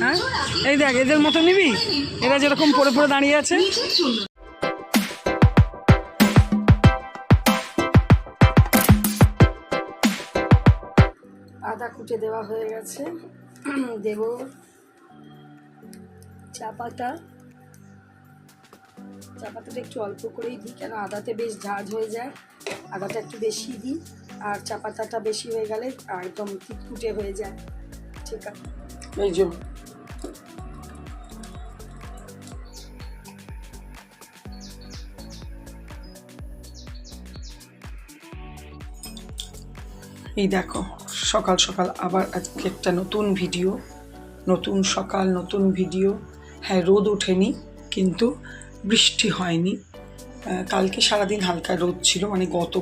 হ্যাঁ? এই দেখ এদের মতো নিবি? এরা যেরকম পড়ে পড়ে দাঁড়িয়ে আছে। আদা কুটে দেওয়া হয়ে গেছে। দেব চা পাতা। চা পাতাটা একটু অল্প করেই দিই কেন আদাতে বেশ ঝাঁঝ হয়ে যায়। আদাটা একটু বেশি দিই আর চা পাতাটা বেশি হয়ে গেলে একদম কুটে হয়ে যায়। আছে। এই যে। এই দেখো, সকাল সকাল আবার আজকে একটা নতুন ভিডিও, নতুন সকাল, নতুন ভিডিও। হ্যাঁ রোদ ওঠেনি, কিন্তু বৃষ্টি হয়নি। কালকে সারাদিন হালকা রোদ ছিল মানে গত,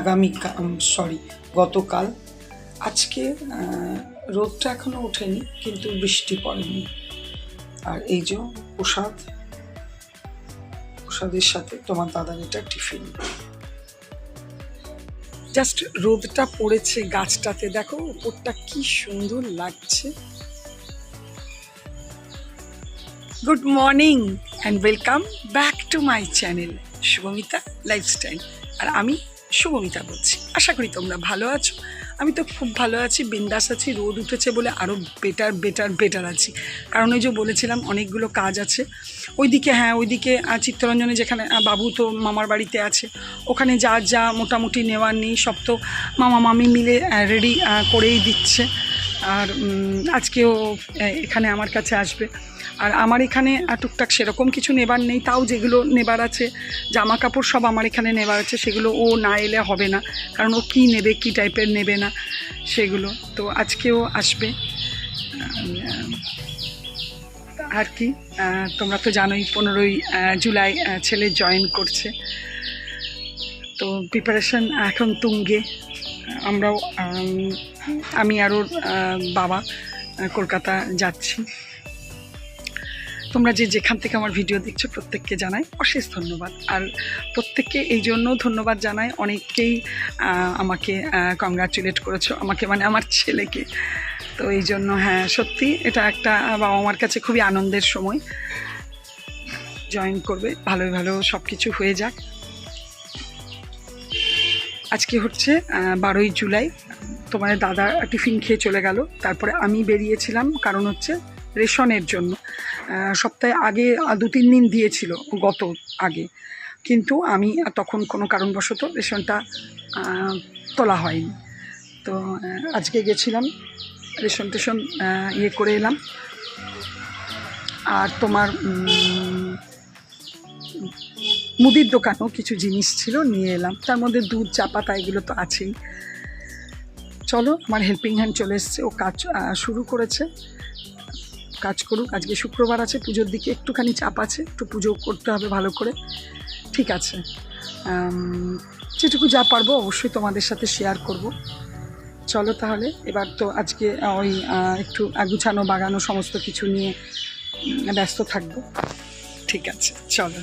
আগামী সরি গতকাল। আজকে রোদটা এখনও ওঠেনি, কিন্তু বৃষ্টি পড়েনি। আর এই যে প্রসাদ, প্রসাদের সাথে তোমার দাদার এটা টিফিন। জাস্ট রোদটা পড়েছে গাছটাতে, দেখো উপরটা কি সুন্দর লাগছে। Good morning and welcome back to my channel Shubhamita lifestyle আর আমি শুভমিতা বলছি। আশা করি তোমরা ভালো আছো। আমি তো খুব ভালো আছি, বিন্দাস আছি, রোদ উঠেছে বলে আরও বেটার বেটার বেটার আছি। কারণ ওই যে বলেছিলাম, অনেকগুলো কাজ আছে। ওইদিকে হ্যাঁ ওইদিকে চিত্তরঞ্জনে যেখানে বাবু তো মামার বাড়িতে আছে। ওখানে যা যা মোটামুটি নেওয়ার নেই, সব তো মামা, মামি মিলে রেডি করেই দিচ্ছে। আর আজকেও এখানে আমার কাছে আসবে। আর আমার এখানে টুকটাক সেরকম কিছু নেবার নেই, তাও যেগুলো নেবার আছে জামা কাপড় সব আমার এখানে নেবার আছে, সেগুলো ও না এলে হবে না, কারণ ও কী নেবে, কী টাইপের নেবে না, সেগুলো। তো আজকেও আসবে। আর কি তোমরা তো জানোই, পনেরোই জুলাই ছেলে জয়েন করছে। তো প্রিপারেশন এখন তুঙ্গে। আমরাও, আমি আর ওর বাবা কলকাতা যাচ্ছি। তোমরা যে যেখান থেকে আমার ভিডিও দেখছ, প্রত্যেককে জানাই অশেষ ধন্যবাদ। আর প্রত্যেককে এই জন্য ধন্যবাদ জানাই। অনেককেই আমাকে কংগ্রাচুলেট করেছ আমাকে মানে আমার ছেলেকে। তো এই জন্য হ্যাঁ সত্যি এটা একটা বাবা মার কাছে খুবই আনন্দের সময়। জয়েন করবে, ভালোই, ভালো সব কিছু হয়ে যাক। আজকে হচ্ছে বারোই জুলাই। তোমার দাদা টিফিন খেয়ে চলে গেল। তারপরে আমি বেরিয়েছিলাম, কারণ হচ্ছে রেশনের জন্য। সপ্তাহে আগে দু তিন দিন দিয়েছিল গত আগে। কিন্তু আমি তখন কোনো কারণবশত রেশনটা তোলা হয়নি। তো আজকে গেছিলাম, রেশন টেশন ইয়ে করে এলাম। আর তোমার মুদির দোকানও কিছু জিনিস ছিল, নিয়ে এলাম। তার মধ্যে দুধ, চা পাতা এগুলো তো আছেই। চলো, আমার হেল্পিং হ্যান্ড চলে এসছে, ও কাজ শুরু করেছে। কাজ করুক, আজকে শুক্রবার আছে, পুজোর দিকে একটুখানি চাপ আছে, একটু পুজো করতে হবে ভালো করে। ঠিক আছে। যেটুকু যা পারব অবশ্যই তোমাদের সাথে শেয়ার করব। চলো তাহলে, এবার তো আজকে ওই একটু গুছানো বাগানো সমস্ত কিছু নিয়ে ব্যস্ত থাকব। ঠিক আছে, চলো।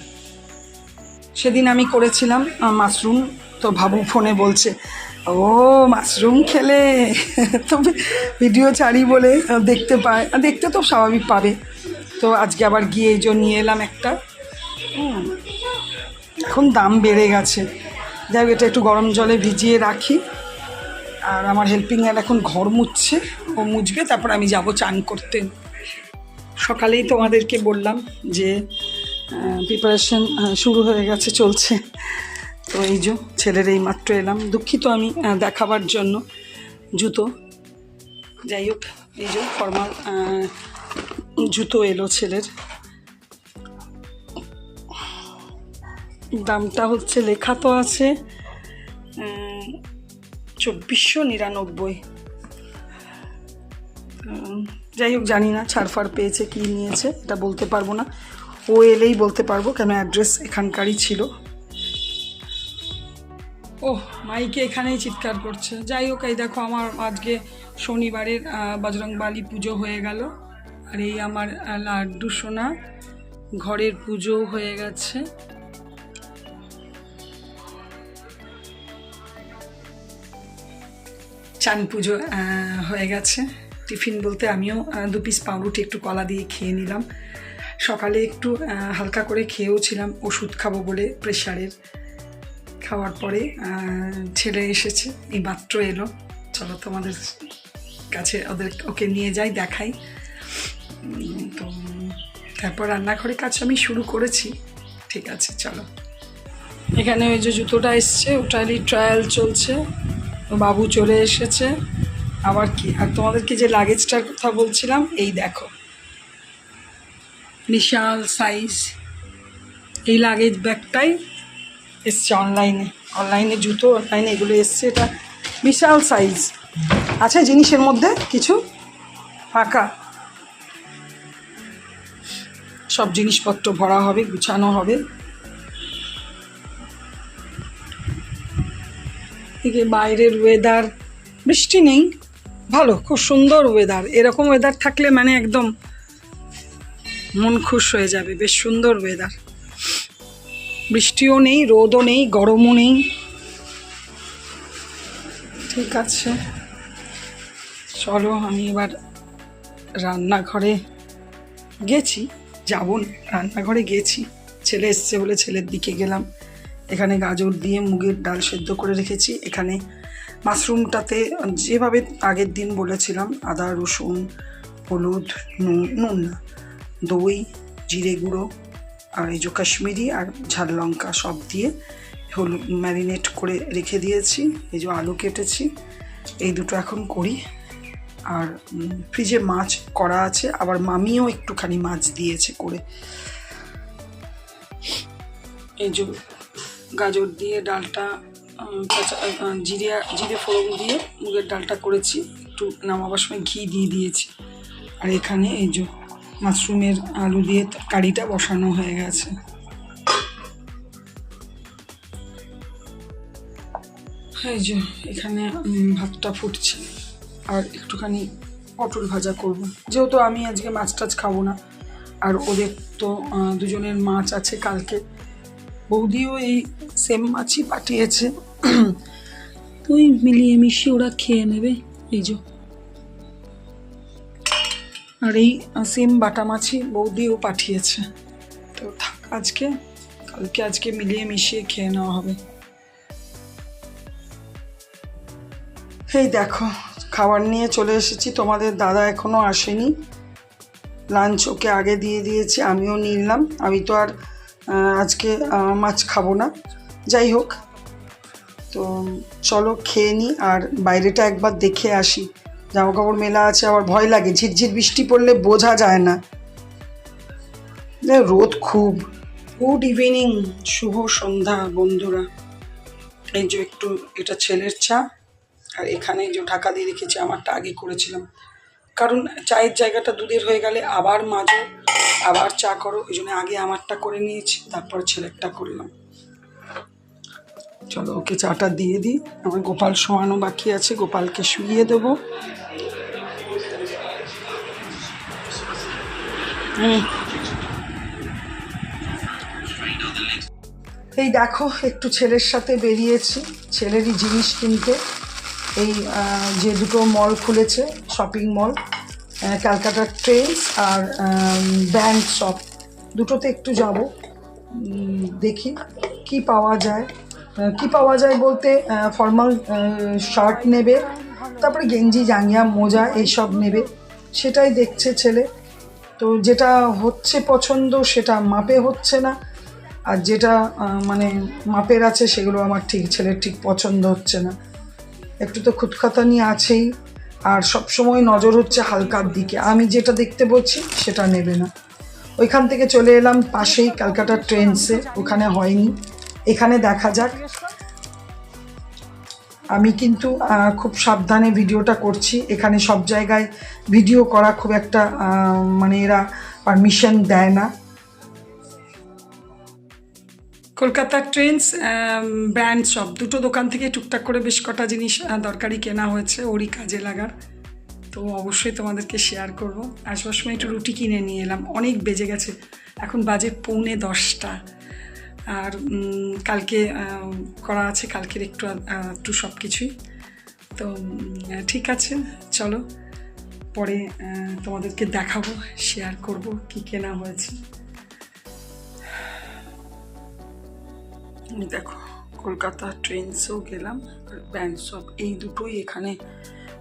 সেদিন আমি করেছিলাম মাশরুম। তো ভাবু ফোনে বলছে, ও, মাশরুম খেলে তবে ভিডিও ছাড়ি বলে দেখতে পায় দেখতে তো স্বাভাবিক পাবে। তো আজকে আবার গিয়ে এই জন্য নিয়ে এলাম একটা। এখন দাম বেড়ে গেছে। যাই হোক, এটা একটু গরম জলে ভিজিয়ে রাখি। আর আমার হেল্পিং হ্যান্ড এখন ঘর মুছছে, ও মুছবে, তারপর আমি যাব চান করতে। সকালেই তোমাদেরকে বললাম যে প্রিপারেশন শুরু হয়ে গেছে, চলছে। তো এই যে ছেলের এই মাত্র এলাম। দুঃখিত আমি দেখাবার জন্য জুতো। যাই হোক, এই যে ফর্মাল জুতো এলো ছেলের। দামটা হচ্ছে, লেখা তো আছে চব্বিশশো নিরানব্বই। যাই হোক, জানি না ছাড়ফাড় পেয়েছে, কি নিয়েছে, এটা বলতে পারব না। ও এলেই বলতে পারব কেন অ্যাড্রেস এখানকারই ছিল। ও মাইকে এখানেই চিৎকার করছে। যাই হোক, এই দেখো আমার আজকে শনিবারের বজরংবালি পুজো হয়ে গেল। আর এই আমার লাড্ডু সোনা ঘরের পুজো হয়ে গেছে। চান পুজো হয়ে গেছে। টিফিন বলতে আমিও দু পিস পাউরুটি, একটু কলা দিয়ে খেয়ে নিলাম। সকালে একটু হালকা করে খেয়েও ছিলাম। ওষুধ খাব বলে প্রেশারের। খাওয়ার পরে ছেলে এসেছে, এই মাত্র এলো। চলো তোমাদের কাছে ওদের, ওকে নিয়ে যাই, দেখাই। তো তারপর রান্নাঘরে কাজ আমি শুরু করেছি। ঠিক আছে, চলো। এখানে ওই যে জুতোটা এসছে, ওটারই ট্রায়াল চলছে। বাবু চলে এসেছে। আবার কি? আর তোমাদেরকে যে লাগেজটার কথা বলছিলাম, এই দেখো। বিশাল সাইজ এই লাগেজ ব্যাগটাই এসছে অনলাইনে অনলাইনে জুতো অনলাইনে এগুলো এসছে। এটা বিশাল সাইজ আছে জিনিসের মধ্যে কিছু ফাঁকা। সব জিনিসপত্র ভরা হবে, গুছানো হবে। এদিকে বাইরের ওয়েদার বৃষ্টি নেই। ভালো, খুব সুন্দর ওয়েদার এরকম ওয়েদার থাকলে মানে একদম মন খুশ হয়ে যাবে বেশ সুন্দর ওয়েদার বৃষ্টিও নেই রোদও নেই গরমও নেই। ঠিক আছে। চলো আমি এবার রান্নাঘরে গেছি। যাব রান্নাঘরে গেছি। ছেলে এসছে বলে ছেলের দিকে গেলাম। এখানে গাজর দিয়ে মুগের ডাল সেদ্ধ করে রেখেছি। এখানে মাশরুমটাতে যেভাবে আগের দিন বলেছিলাম আদা রসুন হলুদ নুন নুন না, দই, জিরে গুঁড়ো, আর এই যে কাশ্মীরি আর ঝাল লঙ্কা সব দিয়ে হলুদ ম্যারিনেট করে রেখে দিয়েছি। এই যে আলু কেটেছি। এই দুটো এখন করি। আর ফ্রিজে মাছ করা আছে। আবার মামিও একটুখানি মাছ দিয়েছে করে। এই যে গাজর দিয়ে ডালটা জিরে জিরে ফোড়ন দিয়ে মুগের ডালটা করেছি। একটু নামাবার সময় ঘি দিয়ে দিয়েছি। আর এখানে এই যে মাশরুমের আলু দিয়ে কারিটা বসানো হয়ে গেছে। এই যে, এখানে ভাতটা ফুটছে। আর একটুখানি পটল ভাজা করব। যেহেতু আমি আজকে মাছ টাছ খাব না, আর ওদের তো দুজনের মাছ আছে কালকে। বৌদিও এই সেম মাছই পাঠিয়েছে। তো ওই মিলিয়ে মিশিয়ে ওরা খেয়ে নেবে। এই যে। আর এই সেম বাটা মাছই বৌদিও পাঠিয়েছে। তো থাক, আজকে, কালকে আজকে মিলিয়ে মিশিয়ে খেয়ে নেওয়া হবে। এই দেখো, খাবার নিয়ে চলে এসেছি। তোমাদের দাদা এখনও আসেনি। লাঞ্চ ওকে আগে দিয়ে দিয়েছি, আমিও নিলাম। আমি তো আর আজকে মাছ খাব না। যাই হোক, তো চলো খেয়ে নিই আর বাইরেটা একবার দেখে আসি। জামা কাপড় মেলা আছে আবার ভয় লাগে। ঝিরঝির বৃষ্টি পড়লে বোঝা যায় না। রোদ খুব। গুড ইভিনিং শুভ সন্ধ্যা, বন্ধুরা। এই যে একটু এটা ছেলের চা, আর এখানে যে ঢাকা দিয়ে রেখেছি, আমারটা আগে করেছিলাম। কারণ চায়ের জায়গাটা দুধের হয়ে গেলে আবার মাজো, আবার চা করো, ওই জন্য আগে আমারটা করে নিয়েছি, তারপর ছেলেরটা করলাম। চলো ওকে চাটা দিয়ে দিই। আমার গোপাল শোয়ানো বাকি আছে, গোপালকে শুইয়ে দেবো। এই দেখো, একটু ছেলের সাথে বেরিয়েছি, ছেলেরই জিনিস কিনতে। এই যে দুটো মল খুলেছে শপিং মল ক্যালকাটা ট্রেন্স আর ব্যান্ড শপ দুটোতে একটু যাব দেখি কি পাওয়া যায়। কি পাওয়া যায় বলতে ফর্মাল শার্ট নেবে, তারপরে গেঞ্জি, জাঙ্গিয়া, মোজা, এইসব নেবে। সেটাই দেখছে ছেলে। তো যেটা হচ্ছে পছন্দ, সেটা মাপে হচ্ছে না। আর যেটা মানে মাপের আছে, সেগুলো আমার ঠিক, ছেলের ঠিক পছন্দ হচ্ছে না। একটু তো খুঁতখাতানি আছেই। আর সবসময় নজর হচ্ছে হালকার দিকে। আমি যেটা দেখতে বলছি, সেটা নেবে না। ওইখান থেকে চলে এলাম পাশেই ক্যালকাটা ট্রেন্সে। ওখানে হয়নি। এখানে দেখা যাক। আমি কিন্তু খুব সাবধানে ভিডিওটা করছি। এখানে সব জায়গায় ভিডিও করা খুব একটা মানে এরা পারমিশন দেয় না। কলকাতার ট্রেন্স ব্র্যান্ড শপ, দুটো দোকান থেকে টুকটাক করে বেশ কটা জিনিস দরকারি কেনা হয়েছে ওরই কাজে লাগার। তো অবশ্যই তোমাদেরকে শেয়ার করব। আসবার সময় একটু রুটি কিনে নিয়ে এলাম, অনেক বেজে গেছে। এখন বাজে পৌনে দশটা। আর কালকে করা আছে, কালকের একটু একটু সব কিছুই। তো ঠিক আছে, চলো। পরে তোমাদেরকে দেখাবো শেয়ার করব কি কেনা হয়েছে। দেখো, কলকাতা ট্রেন্সও গেলাম প্যান্ট সব এই দুটোই এখানে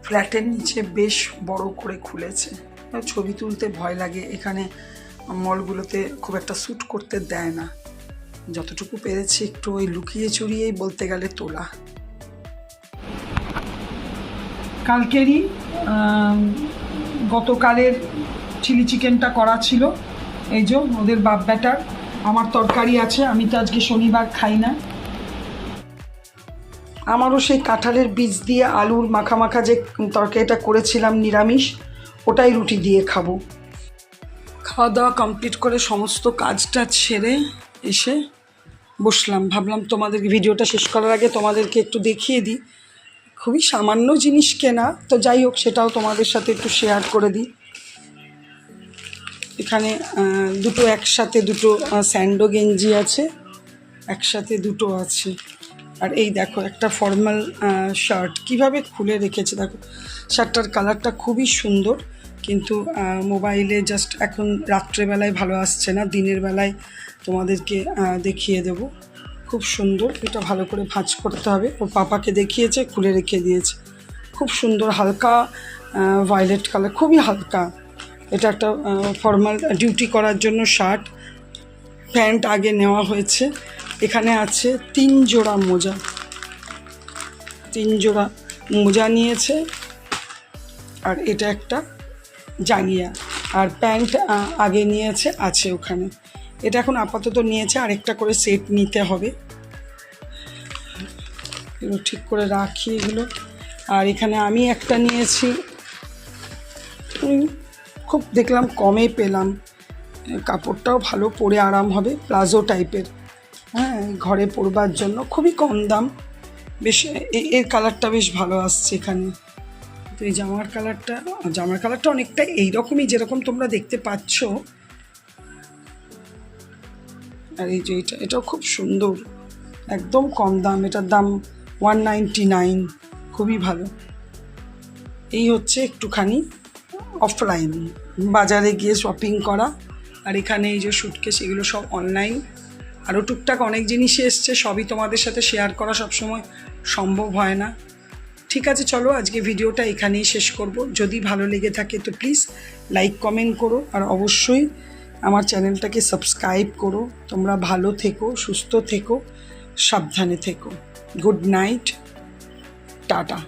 ফ্ল্যাটের নিচে বেশ বড় করে খুলেছে। ছবি তুলতে ভয় লাগে, এখানে মলগুলোতে খুব একটা শ্যুট করতে দেয় না। যতটুকু পেরেছি একটু ওই লুকিয়ে চুরিয়েই বলতে গেলে তোলা। কালকেরই গতকালের চিলি চিকেনটা করা ছিল। এই যে ওদের বাপ ব্যাটার আমার তরকারি আছে আমি তো আজকে শনিবার খাই না। আমারও সেই কাঁঠালের বীজ দিয়ে আলুর মাখা মাখা যে তরকারিটা করেছিলাম নিরামিষ ওটাই রুটি দিয়ে খাব। খাওয়া দাওয়া কমপ্লিট করে সমস্ত কাজটা ছেড়ে এসে বসলাম, ভাবলাম তোমাদের ভিডিওটা শেষ করার আগে তোমাদেরকে একটু দেখিয়ে দিই। খুবই সামান্য জিনিস কেনা, তো যাই হোক সেটাও তোমাদের সাথে একটু শেয়ার করে দিই। এখানে দুটো একসাথে দুটো স্যান্ডো গেঞ্জি আছে, একসাথে দুটো আছে। আর এই দেখো, একটা ফর্মাল শার্ট কীভাবে খুলে রেখেছে দেখো শার্টটার কালারটা খুবই সুন্দর। কিন্তু মোবাইলে জাস্ট এখন রাত্রেবেলায় ভালো আসছে না, দিনের বেলায় তোমাদেরকে দেখিয়ে দেব। খুব সুন্দর, এটা ভালো করে ভাঁজ করতে হবে। ও পাপাকে দেখিয়েছে, খুলে রেখে দিয়েছে। খুব সুন্দর, হালকা ভায়োলেট কালার খুবই হালকা। এটা একটা ফর্মাল ডিউটি করার জন্য শার্ট প্যান্ট আগে নেওয়া হয়েছে। এখানে আছে তিন জোড়া মোজা। তিন জোড়া মোজা নিয়েছে। আর এটা একটা জাঙ্গিয়া আর প্যান্ট আগে নিয়েছে, আছে ওখানে। এটা এখন আপাতত নিয়েছে, আরেকটা করে সেট নিতে হবে। এগুলো ঠিক করে রাখি এগুলো। আর এখানে আমি একটা নিয়েছি। খুব দেখলাম কমে পেলাম। কাপড়টাও ভালো পরে আরাম হবে, প্লাজো টাইপের। হ্যাঁ ঘরে পরবার জন্য খুবই কম দাম। বেশ এর কালারটা বেশ ভালো আসছে এখানে। তো এই জামার কালারটা জামার কালারটা অনেকটা এইরকমই যেরকম তোমরা দেখতে পাচ্ছ। আর এই যে এটা, এটাও খুব সুন্দর, একদম কম দাম, এটার দাম ওয়ান নাইনটি নাইন খুবই ভালো। এই হচ্ছে একটুখানি অফলাইন বাজারে গিয়ে শপিং করা। আর এখানে এই যে সুটকেস এগুলো সব অনলাইন আরও টুকটাক অনেক জিনিসই এসছে, সবই তোমাদের সাথে শেয়ার করা সবসময় সম্ভব হয় না। ঠিক আছে, চলো আজকে ভিডিওটা এখানেই শেষ করব। যদি ভালো লেগে থাকে তো প্লিজ লাইক কমেন্ট করো, আর অবশ্যই আমার চ্যানেলটাকে সাবস্ক্রাইব করো। তোমরা ভালো থেকো, সুস্থ থেকো, সাবধানে থেকো। Good night tata.